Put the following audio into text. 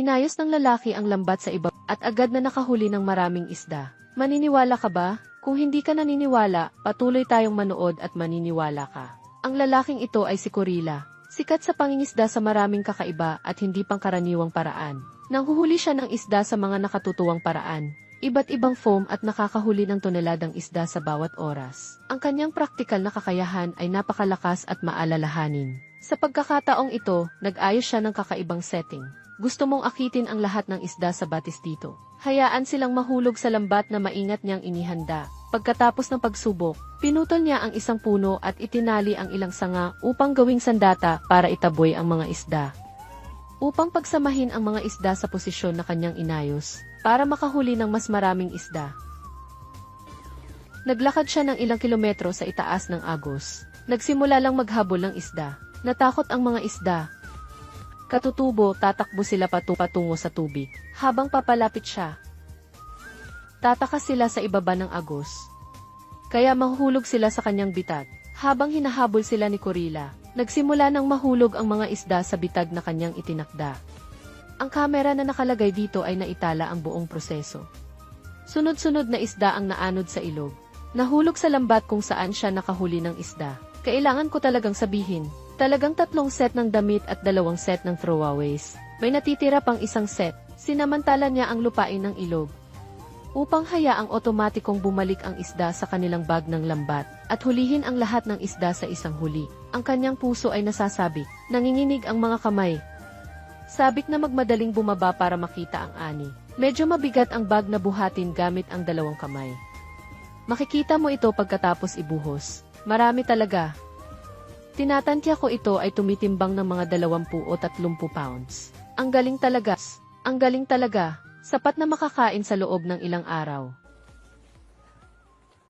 Inayos ng lalaki ang lambat sa iba at agad na nakahuli ng maraming isda. Maniniwala ka ba? Kung hindi ka naniniwala, patuloy tayong manood at maniniwala ka. Ang lalaking ito ay si Corilla. Sikat sa pangingisda sa maraming kakaiba at hindi pangkaraniwang paraan. Nanghuhuli siya ng isda sa mga nakatutuwang paraan. Iba't ibang foam at nakakahuli ng toneladang isda sa bawat oras. Ang kanyang praktikal na kakayahan ay napakalakas at maalalahanin. Sa pagkakataong ito, nag-ayos siya ng kakaibang setting. Gusto mong akitin ang lahat ng isda sa batis dito. Hayaan silang mahulog sa lambat na maingat niyang inihanda. Pagkatapos ng pagsubok, pinutol niya ang isang puno at itinali ang ilang sanga upang gawing sandata para itaboy ang mga isda. Upang pagsamahin ang mga isda sa posisyon na kanyang inayos, para makahuli ng mas maraming isda. Naglakad siya ng ilang kilometro sa itaas ng agos. Nagsimula lang maghabol ng isda. Natakot ang mga isda. Katutubo, tatakbo sila patu patungo sa tubig. Habang papalapit siya, tatakas sila sa ibaba ng agos. Kaya mahuhulog sila sa kanyang bitag. Habang hinahabol sila ni Corilla, nagsimula ng mahulog ang mga isda sa bitag na kanyang itinakda. Ang kamera na nakalagay dito ay naitala ang buong proseso. Sunod-sunod na isda ang naanod sa ilog. Nahulog sa lambat kung saan siya nakahuli ng isda. Kailangan ko talagang sabihin, talagang tatlong set ng damit at dalawang set ng throwaways. May natitira pang isang set, sinamantala niya ang lupain ng ilog. Upang hayaang otomatikong bumalik ang isda sa kanilang bag ng lambat at hulihin ang lahat ng isda sa isang huli. Ang kanyang puso ay nasasabik, nanginginig ang mga kamay, Sabik na magmadaling bumaba para makita ang ani. Medyo mabigat ang bag na buhatin gamit ang dalawang kamay. Makikita mo ito pagkatapos ibuhos. Marami talaga. Tinatantya ko ito ay tumitimbang ng mga 20 o 30 pounds. Ang galing talaga. Ang galing talaga. Sapat na makakain sa loob ng ilang araw.